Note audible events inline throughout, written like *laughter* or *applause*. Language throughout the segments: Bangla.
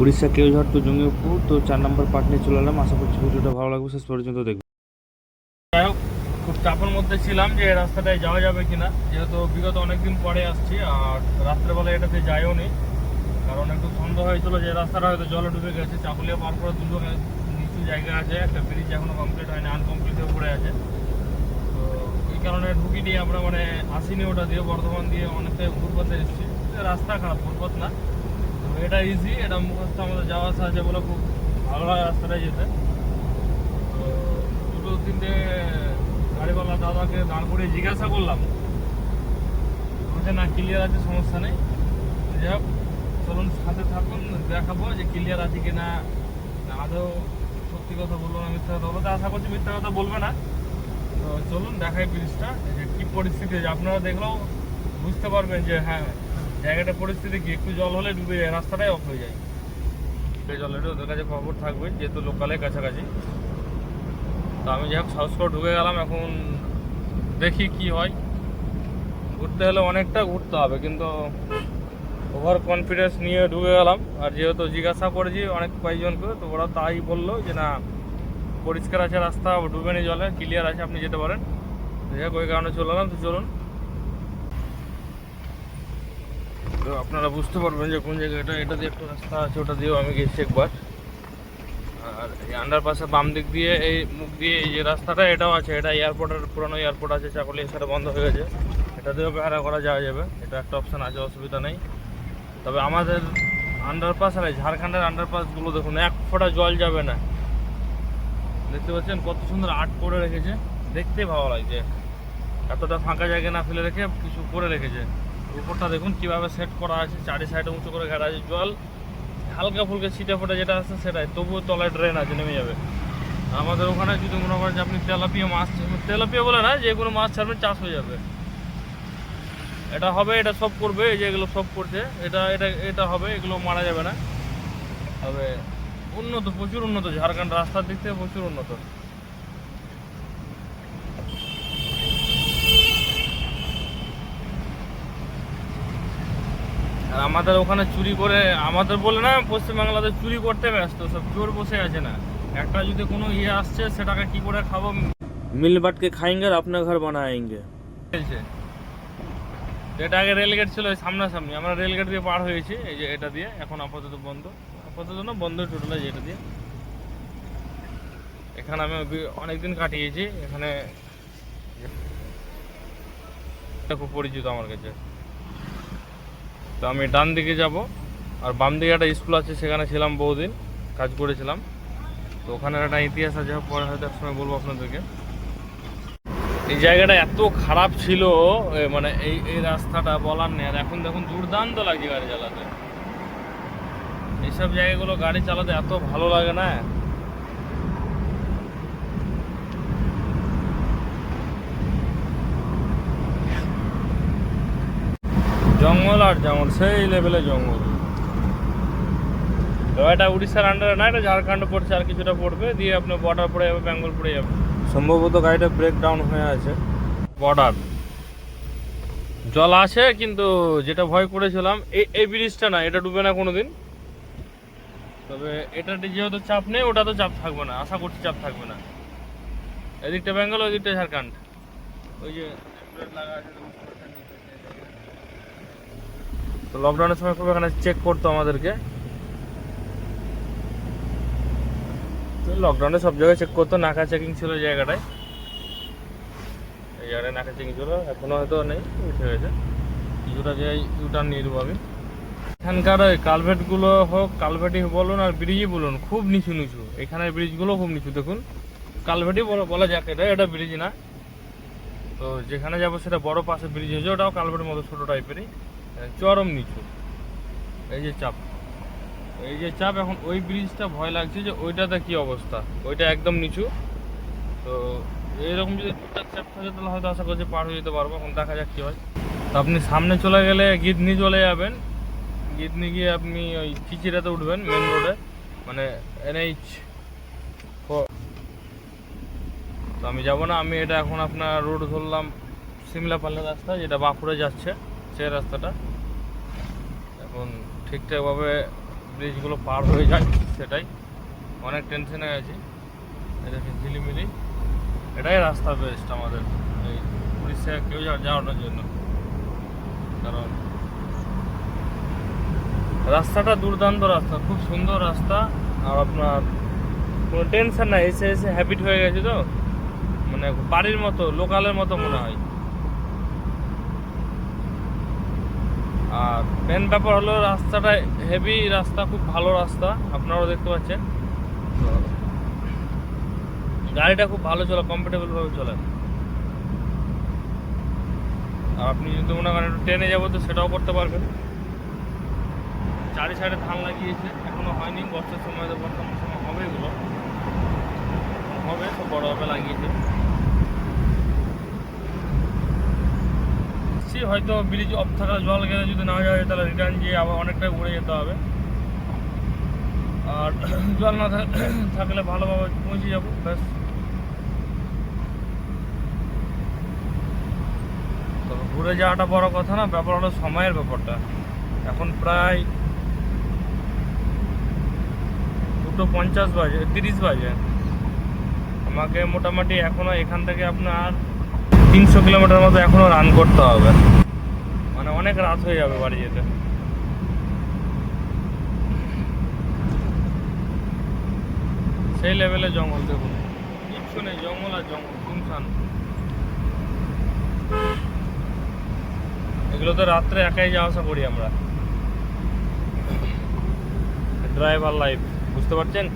উড়িষ্যা কেউঝড় টু জঙ্গিপুর তো চার নম্বর পার্ট নিয়ে চলে এলাম। আশা করছি ভিডিওটা ভালো লাগবে, শেষ পর্যন্ত দেখবে যাই হোক, খুব চাপের মধ্যে ছিলাম যে রাস্তাটায় যাওয়া যাবে কিনা। যেহেতু বিগত অনেকদিন পরে আসছি, আর রাত্রেবেলা এটাতে যাইও নি। কারণ একটু সন্দেহ হয়েছিল, যে রাস্তাটা হয়তো জলে ডুবে গেছে। চাকুলিয়া পার করে দুটো নিচু জায়গা আছে, একটা ব্রিজ এখনও কমপ্লিট হয়নি আনকমপ্লিট হয়ে পড়ে আছে। তো এই কারণে ঢুকিনি আমরা মানে আসিনি ওটা দিয়ে, বর্ধমান দিয়ে অনেকটাই ফুটপাতে এসেছি। রাস্তা খারাপ ফুটপাত না। এটা ইজি এটা মুখস্থ আমাদের যাওয়া আসা আছে বলে খুব ভালো হয় রাস্তাটায় যেতে। তো দুটো তিনটে গাড়িওয়ালা দাদাকে দাঁড় করিয়ে জিজ্ঞাসা করলাম। বলছে, না ক্লিয়ার আছে, সমস্যা নেই। যাই হোক, চলুন সাথে থাকুন, দেখাবো যে ক্লিয়ার আছে কি না আদৌ সত্যি কথা বলব না, মিথ্যা কথা বলব তো আশা করছি মিথ্যা কথা বলবে না। তো চলুন, দেখাই ব্রিজটা, যে কী পরিস্থিতি আপনারা দেখলেও বুঝতে পারবেন যে হ্যাঁ জায়গাটা পরিস্থিতি কি? একটু জল হলে ডুবে যায়, রাস্তাটাই অফ হয়ে যায়। জলের ওদের কাছে খবর থাকবে, যেহেতু লোকালের কাছাকাছি। তো আমি যাই হোক করে ঢুকে গেলাম, এখন দেখি কি হয়। ঘুরতে হলে অনেকটা ঘুরতে হবে, কিন্তু ওভার কনফিডেন্স নিয়ে ঢুকে গেলাম। আর যেহেতু জিজ্ঞাসা করেছি অনেক কয়েকজনকে, তো ওরা তাই বলল যে, না, পরিষ্কার আছে রাস্তা, ডুবে নি জলে ক্লিয়ার আছে, আপনি যেতে পারেন। যাই হোক, ওই কারণে চলে এলাম, তো চলুন। তো আপনারা বুঝতে পারবেন যে কোন জায়গাটা, এটা দিয়ে একটা রাস্তা আছে, ওটা দিয়েও আমি গেছি একবার। আর এই আন্ডারপাসে বাম দিক দিয়ে, এই মুখ দিয়ে এই যে রাস্তাটা, এটাও আছে, এটা এয়ারপোর্টের পুরনো এয়ারপোর্ট আছে, চাকলি সেটা বন্ধ হয়ে গেছে। এটা দিয়েও বেহারা করা যাওয়া যাবে, এটা একটা অপশান আছে, অসুবিধা নেই। তবে আমাদের আন্ডারপাস আর ঝাড়খণ্ডের আন্ডারপাসগুলো দেখুন, এক ফোঁটা জল যাবে না। দেখতে পাচ্ছেন কত সুন্দর আর্ট করে রেখেছে, দেখতে ভালো লাগছে। এতটা ফাঁকা জায়গা না ফেলে রেখে, কিছু করে রেখেছে। উপরটা দেখুন কীভাবে সেট করা আছে, চারি সাইডে উঁচু করে ঘেরা আছে জল, হালকা ফুলকা ছিটে ফোটা যেটা আছে সেটাই। তবুও তলায় ড্রেন আছে, নেমে যাবে। আমাদের ওখানে যদি মনে করেন যে আপনি তেলাপিয়া মাছ, তেলাপিয়া বলে না, যে কোনো মাছ ছাড়বেন, চাষ হয়ে যাবে। এটা হবে, এটা সব করবে, এই যে এগুলো সব করছে। এটা এটা এটা হবে, এগুলো মারা যাবে না। তবে উন্নত, প্রচুর উন্নত, ঝাড়খণ্ড রাস্তার দিক থেকে প্রচুর উন্নত। আমাদের ওখানে চুরি করে আমাদের বলে না পশ্চিমবাংলাতে চুরি করতে ব্যস্ত সব চোর বসে আছে না। একটা যদি কোনো ইয়ে আসছে সেটাকে কি করে খাব? মিল বাটকে খাইঙ্গে আর আপনার ঘর বানায়েঙ্গে এটা আগে রেলগেট ছিল সামনাসামনি। আমরা রেলগেট দিয়ে পার হয়েছি এই যে এটা দিয়ে এখন আপাতত বন্ধ। আপাতত না বন্ধ টোটাল এটা দিয়ে। এখানে আমি অনেকদিন কাটিয়েছি এখানে খুব পরিচিত আমার কাছে। তো আমি ডান দিকে যাব। আর বাম দিকে একটা স্কুল আছে, সেখানে ছিলাম বহুদিন, কাজ করেছিলাম। তো ওখানে একটা ইতিহাস আছে পরে হয়তো এক সময় বলব আপনাদেরকে। এই জায়গাটা এত খারাপ ছিল মানে এই এই রাস্তাটা বলার নেই। আর এখন দেখুন দুর্দান্ত লাগছে গাড়ি চালাতে। এইসব জায়গাগুলো গাড়ি চালাতে এত ভালো লাগে না? জঙ্গল আর জঙ্গল সেই লেভেলে জঙ্গল। তো এটা উড়িষ্যার আন্ডারে না এটা ঝাড়খণ্ড পড়ছে আর কিছুটা পড়বে দিয়ে আপনার বর্ডার পড়ে যাবে বেঙ্গল পড়ে যাবে। সম্ভবত গাড়িটা ব্রেক ডাউন হয়ে আছে। বর্ডার জল আছে কিন্তু যেটা ভয় করেছিলাম এই এই ব্রিজটা না এটা ডুবে না কোনো দিন তবে এটাতে যেহেতু চাপ নেই ওটা তো চাপ থাকবে না আশা করছি চাপ থাকবে না। এদিকটা বেঙ্গল ওই দিকটা ঝাড়খণ্ড ওই যে লাগা আছে তো লকডাউনের সময় খুব এখানে চেক করতো আমাদেরকে। তো লকডাউনে সব জায়গায় চেক করতো, নাকা চেকিং ছিল জায়গাটায়। এই জায়গায় নাকা চেকিং ছিল, এখনও হয়তো নেই, উঠে গেছে। কিছুটা জায়গায় ইউটার্ন নিয়ে দেবো আমি এখানকার ওই কালভেটগুলো হোক, কালভেটই বলুন আর ব্রিজই বলুন, খুব নিচু নিচু এখানের ব্রিজগুলো খুব নিচু, দেখুন। কালভেটই বলা যাক, এটা এটা ব্রিজ না। তো যেখানে যাব সেটা বড় পাশে ব্রিজ হয়েছে, ওটাও কালভেটের মতো ছোটো টাইপেরই চরম নিচু। এই যে চাপ। এই যে চাপ, এখন ওই ব্রিজটা ভয় লাগছে যে ওইটাতে কি অবস্থা? ওইটা একদম নিচু। তো এইরকম যদি টুকটাক চাপ থাকে, তাহলে হয়তো আশা করছি পার হয়ে যেতে পারব। এখন দেখা যাক কি হয়। তো আপনি সামনে চলে গেলে গিদনি চলে যাবেন। গিদনি গিয়ে আপনি ওই চিচিরাতে উঠবেন মেন রোডে মানে এনএইচ তো আমি যাব না, আমি এটা এখন আপনার রোড ধরলাম সিমলা পাল্লা রাস্তা, যেটা বাঁকুড়ে যাচ্ছে। সেই রাস্তাটা, এখন ঠিকঠাকভাবে ব্রিজগুলো পার হয়ে যায় সেটাই। অনেক টেনশনে আছি। দেখেন, ঝিলিমিলি। এটাই রাস্তা বেস্ট আমাদের। এই উড়িষ্যা কেউ যা- যাওয়ার জন্য। কারণ রাস্তাটা দুর্দান্ত রাস্তা, খুব সুন্দর রাস্তা। আর আপনার কোনো টেনশন নাই, এসে এসে হ্যাবিট হয়ে গেছে তো। মানে বাড়ির মতো লোকালের মতো মনে হয়। আর মেন ব্যাপার হলো রাস্তাটা হেভি রাস্তা, খুব ভালো রাস্তা, আপনারাও দেখতে পাচ্ছেন। গাড়িটা খুব ভালো চলে কমফোর্টেবল ভাবে চলে। আর আপনি যদি মনে করেন একটু ট্রেনে যাব তো সেটাও করতে পারবেন। চারি সাইডে ধান লাগিয়েছে, এখনও হয়নি, বর্ষার সময় তো বর্ষার সময় হবে এগুলো হবে তো বড় হবে লাগিয়েছে। সে হয়তো ব্রিজ অফ থাকা জল গেলে যদি না যায় তাহলে রিটার্ন গিয়ে আবার অনেকটা ঘুরে যেতে হবে। আর *clears throat* জল না *clears throat* থাকলে ভালোভাবে পৌঁছে যাব, ব্যাস। তবে ঘুরে যাওয়াটা বড় কথা না, ব্যাপার হলো সময়ের ব্যাপারটা। এখন প্রায় দুটো পঞ্চাশ বাজে, তিরিশ বাজে। আমাকে মোটামুটি এখনও এখান থেকে আপনার তিনশো কিলোমিটার মতো এখনও রান করতে হবে। মানে অনেক রাত হয়ে যাবে বাড়ি যেতে। সেই লেভেলে জঙ্গল দেখুন। কিচ্ছু নেই, জঙ্গল আর জঙ্গল শুনশান এগুলো তো রাত্রে একাই যাওয়া আসা করি আমরা। ড্রাইভার লাইফ বুঝতে পারছেন?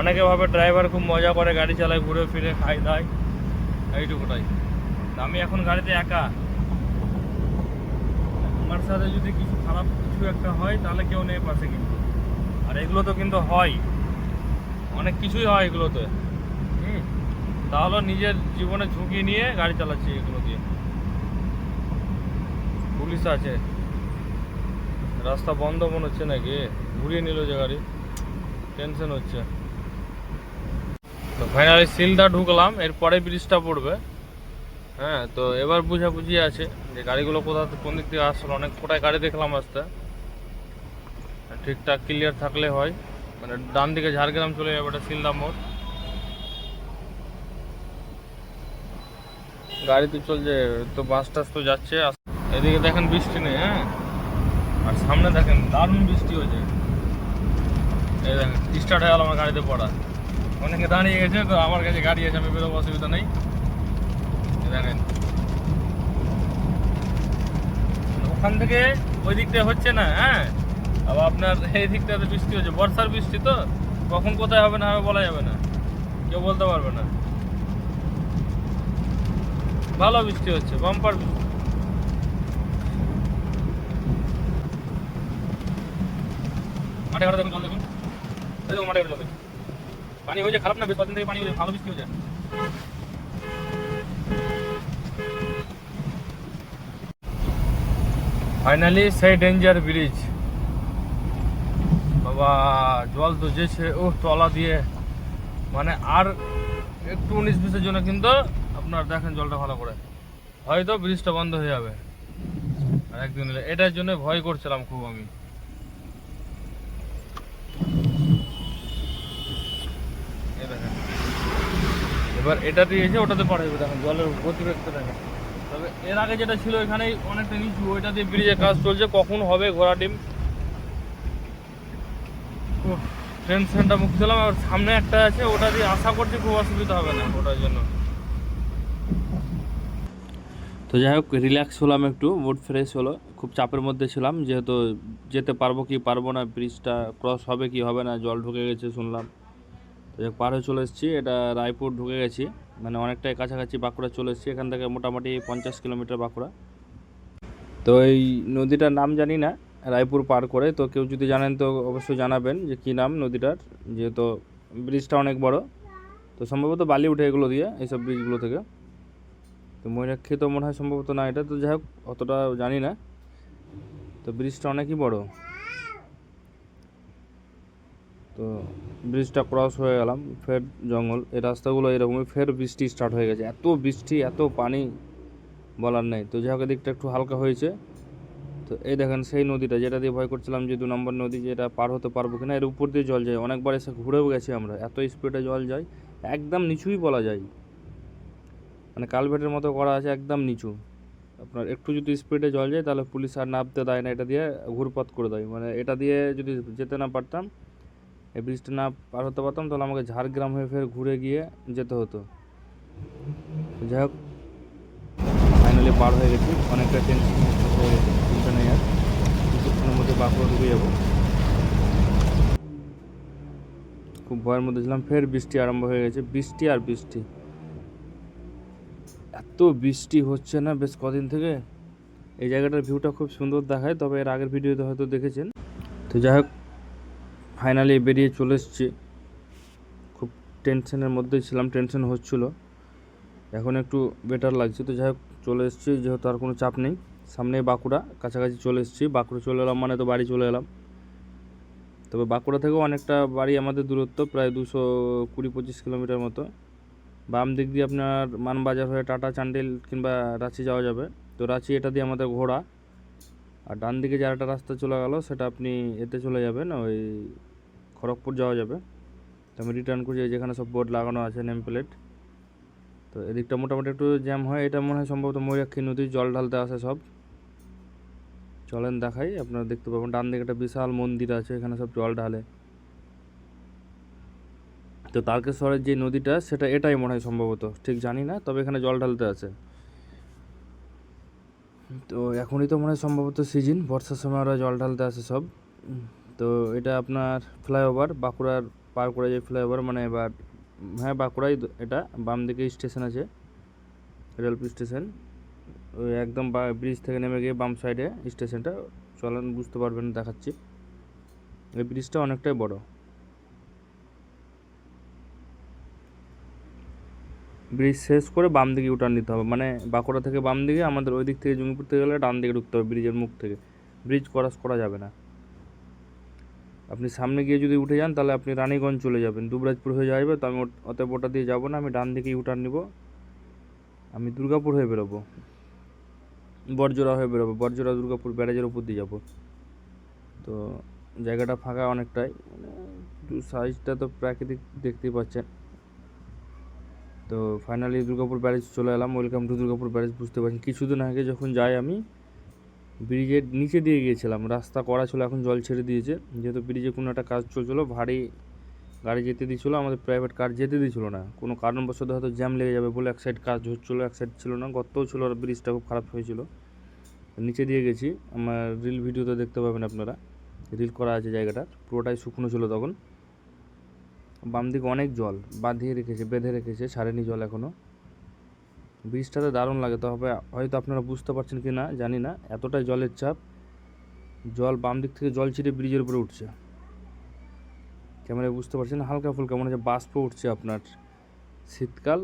অনেকে ভাবে ড্রাইভার খুব মজা করে, গাড়ি চালায়, ঘুরে ফিরে খাই দায়। এইটুকুটাই। আমি এখন গাড়িতে একা। আমার সাথে যদি কিছু খারাপ কিছু একটা হয়, তাহলে কেউ নেই পাশে কিন্তু। আর এগুলো তো কিন্তু হয়। অনেক কিছুই হয় এগুলোতে। হুম? তাহলে নিজের জীবনে ঝুঁকি নিয়ে গাড়ি চালাচ্ছি এগুলো দিয়ে। পুলিশ আছে। রাস্তা বন্ধ মনে হচ্ছে নাকি? ঘুরিয়ে নিল যে গাড়ি। টেনশন হচ্ছে। তো ফাইনালি সিলদা ঢুকলাম, এরপরে ব্রিজটা পড়বে। হ্যাঁ তো এবার বুঝাবুঝি আছে যে গাড়িগুলো কোথা কোন দিক থেকে আসলো। অনেক কোটায় গাড়ি দেখলাম আসতে ঠিকঠাক ক্লিয়ার থাকলে হয়। মানে ডান দিকে ঝাড়গ্রাম চলে যাবে এটা সিলদা মোড়। গাড়ি তো চলছে, তো বাস টাস তো যাচ্ছে। এদিকে দেখেন বৃষ্টি নেই হ্যাঁ? আর সামনে দেখেন দারুণ বৃষ্টি হয়েছে। এই দেখেন স্টার্ট হয়ে গেল আমার গাড়িতে পড়া। অনেকে দাঁড়িয়ে গেছে, তো আমার কাছে গাড়ি আছে, আমি বেরোবো, অসুবিধা নেই। দেখেন ওখান থেকে ওই দিকটা হচ্ছে না হ্যাঁ? আবার আপনার এই দিকটাতে বৃষ্টি হচ্ছে, বর্ষার বৃষ্টি তো? কখন কোথায় হবে না হবে বলা যাবে না। কেউ বলতে পারবে না। ভালো বৃষ্টি হচ্ছে বাম্পার বৃষ্টি। মাঠে ঘাটে দেখুন জল দেখুন। মাঠে ঘাটে জল পানি হয়েছে, খারাপ না, বেশ কদিন থেকে পানি হয়েছে, ভালো বৃষ্টি হয়েছে। ফাইনালি সেই ডেঞ্জার ব্রিজ বাবা, জল তো যেছে ও তলা দিয়ে। মানে আর একটু উনিশ বিশের জন্য কিন্তু আপনার দেখেন জলটা ভালো করে। হয়তো ব্রিজটা বন্ধ হয়ে যাবে। আর একদিন এটার জন্য ভয় করছিলাম খুব আমি। এবার এটা দিয়েছে ওটাতে পাঠাবে দেখেন, জলের গতিবেগটা দেখেন। তবে এর আগে যেটা ছিল এখানেই অনেকটা নিচু, ওইটা দিয়ে ব্রিজের কাজ চলছে। কখন হবে ঘোড়া ডিম? টেনশনটা মুক্ত ছিলাম আর সামনে একটা আছে, ওটা দিয়ে আশা করছি খুব অসুবিধা হবে না ওটার জন্য। তো যাই হোক রিল্যাক্স হলাম একটু মুড ফ্রেশ হলো। খুব চাপের মধ্যে ছিলাম, যেহেতু যেতে পারব কি পারব না ব্রিজটা ক্রস হবে কি হবে না, জল ঢুকে গেছে শুনলাম। তো পার হয়ে চলে এসেছি, এটা রায়পুর ঢুকে গেছি। মানে অনেকটাই কাছাকাছি বাঁকুড়া চলে এসেছি। এখান থেকে মোটামুটি পঞ্চাশ কিলোমিটার বাঁকুড়া। তো এই নদীটার নাম জানি না, রায়পুর পার করে। তো কেউ যদি জানেন তো অবশ্যই জানাবেন যে কী নাম নদীটার, যেহেতু ব্রিজটা অনেক বড়। তো সম্ভবত বালি উঠে এগুলো দিয়ে, এইসব ব্রিজগুলো থেকে। তো ময়ূরাক্ষী তো মনে হয় সম্ভবত না এটা। তো যাই হোক, অতটা জানি না। তো ব্রিজটা অনেকই বড়। তো ব্রিজটা ক্রস হয়ে গেলাম, ফের জঙ্গল। এই রাস্তাগুলো এরকমই, ফের বৃষ্টি স্টার্ট হয়ে গেছে। এত বৃষ্টি, এত পানি বলার নেই। তো যাই হোক, এদিকটা একটু হালকা হয়েছে। তো তো এই দেখেন, সেই নদীটা যেটা দিয়ে ভয় করছিলাম যে দু নম্বর নদী যেটা পার হতে পারব কিনা, এর উপর দিয়ে জল যায়। অনেকবার এসে ঘুরেও গেছি আমরা। এত স্পিডে জল যায়, একদম নিচুই বলা যায়। মানে কালভেটের মতো করা আছে, একদম নিচু। আপনার একটু যদি স্পিডে জল যায়, তাহলে পুলিশ আর নামতে দেয় না। এটা দিয়ে ঘুরপথ করে দেয়। মানে এটা দিয়ে যদি যেতে না পারতাম এই ব্রিজটা না পার হতে পারতাম, তাহলে আমাকে ঝাড়গ্রাম হয়ে ফের ঘুরে গিয়ে যেতে হতো। যাই হোক ফাইনালি পার হয়ে গেছি। অনেকটা টেনশন হয়ে গেছে নেই আর। কিছুক্ষণের মধ্যে বাঁকুড়া ঢুকে যাব। খুব ভয়ের মধ্যে ছিলাম, ফের বৃষ্টি আরম্ভ হয়ে গেছে। বৃষ্টি আর বৃষ্টি। এত বৃষ্টি হচ্ছে না বেশ কদিন থেকে। এই জায়গাটার ভিউটা খুব সুন্দর দেখায়, তবে এর আগের ভিডিওতে হয়তো দেখেছেন। তো যাই হোক ফাইনালি বেরিয়ে চলে এসেছি। খুব টেনশনের মধ্যেই ছিলাম, টেনশন হচ্ছিল। এখন একটু বেটার লাগছে, তো যাই হোক চলে এসেছি, যেহেতু আর কোনো চাপ নেই। সামনে বাঁকুড়া, কাছাকাছি চলে এসেছি। বাঁকুড়া চলে এলাম মানে তো বাড়ি চলে এলাম। তবে বাঁকুড়া থেকেও অনেকটা বাড়ি আমাদের দূরত্ব, প্রায় দুশো কুড়ি পঁচিশ কিলোমিটার মতো। বাম দিক দিয়ে আপনার মানবাজার হয়ে টাটা, চান্ডিল কিংবা রাঁচি যাওয়া যাবে। তো রাঁচি এটা দিয়ে আমাদের ঘোড়া আর ডান দিকে যে একটা রাস্তা চলে গেল, সেটা আপনি এতে চলে যাবেন, ওই খড়গপুর যাওয়া যাবে। তো আমি রিটার্ন করছি যেখানে সব বোর্ড লাগানো আছে নেম প্লেট তো এদিকটা মোটামুটি একটু জ্যাম হয়, এটা মনে হয় সম্ভবত ময়ূরাক্ষী নদীর জল ঢালতে আসে সব। চলেন দেখাই, আপনারা দেখতে পাবেন, ডান দিকে একটা বিশাল মন্দির আছে, এখানে সব জল ঢালে। তো তারকেশ্বরের যে নদীটা, সেটা এটাই মনে হয় সম্ভবত, ঠিক জানি না, তবে এখানে জল ঢালতে আছে। তো এখনই তো মনে হয় সম্ভবত সিজন বর্ষার সময় ওরা জল ঢালতে আসে সব। তো এটা আপনার ফ্লাইওভার বাঁকুড়ার পার করে যে ফ্লাইওভার মানে এবার হ্যাঁ বাঁকুড়াই এটা, বাম দিকে স্টেশন আছে রেলওয়ে স্টেশন ওই একদম ব্রিজ থেকে নেমে গিয়ে বাম সাইডে স্টেশনটা চলেন, বুঝতে পারবেন, দেখাচ্ছি। এই ব্রিজটা অনেকটাই বড়। ব্রিজ শেষ করে বাম দিকে উঠান নিতে হবে। মানে বাঁকুড়া থেকে বাম দিকে, আমাদের ওই দিক থেকে জঙ্গিপুর থেকে গেলে ডান দিকে ঢুকতে হবে ব্রিজের মুখ থেকে। ব্রিজ ক্রস করা যাবে না। আপনি সামনে গিয়ে যদি উঠে যান, তাহলে আপনি রানীগঞ্জ চলে যাবেন। দুবরাজপুর হয়ে যাবে তো আমি অতএব ওটা দিয়ে যাব না, আমি ডান দিকে ইউটার্ন নিব। আমি দুর্গাপুর হয়ে বেরোবো। বরজোড়া হয়ে বেরোবো। বরজোড়া, দুর্গাপুর ব্যারেজের উপর দিয়ে যাব। তো জায়গাটা ফাঁকা অনেকটাই। মানে সাইজটা তো প্রাকৃতিক দেখতেই পাচ্ছেন। তো ফাইনালি দুর্গাপুর ব্যারেজ চলে এলাম। ওয়েলকাম টু দুর্গাপুর ব্যারেজ বুঝতে পারছেন? কিছুদিন আগে যখন যাই আমি ব্রিজের নিচে দিয়ে গিয়েছিলাম। রাস্তা করা ছিল, এখন জল ছেড়ে দিয়েছে। যেহেতু ব্রিজে কোনো একটা কাজ চলছিল, ভারী গাড়ি যেতে দিয়েছিলো আমাদের প্রাইভেট কার যেতে দিয়েছিল না। কোনো কারণবশত হয়তো জ্যাম লেগে যাবে বলে এক সাইড কাজ হচ্ছিল, এক সাইড ছিল না। গর্তও ছিল, আর ব্রিজটা খুব খারাপ হয়েছিল। নিচে দিয়ে গেছি। আমার রিল ভিডিওতে দেখতে পাবেন আপনারা। রিল করা আছে জায়গাটা। পুরোটাই শুকনো ছিল তখন। বাম দিকে অনেক জল বাঁধিয়ে রেখেছে, বেঁধে রেখেছে, সারেনি জল এখনও ব্রিজটাতে দারুণ লাগে, তবে হয়তো আপনারা বুঝতে পারছেন কি না জানি না। এতটাই জলের চাপ, জল বাম দিক থেকে জল ছিটে ব্রিজের উপরে উঠছে। ক্যামেরায় বুঝতে পারছেন, হালকা ফুলকা, মনে হচ্ছে বাষ্প উঠছে আপনার। শীতকাল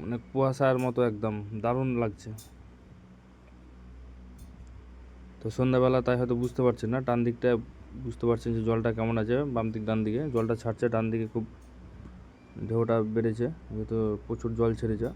মানে কুয়াশার মতো একদম, দারুণ লাগছে। তো সন্ধ্যাবেলা তাই হয়তো বুঝতে পারছেন না ডান দিকটা বুঝতে পারছেন যে জলটা কেমন আছে বাম দিক ডান দিকে জলটা ছাড়ছে ডান দিকে খুব ঢেউটা বেড়েছে, যেহেতু প্রচুর জল ছেড়েছে।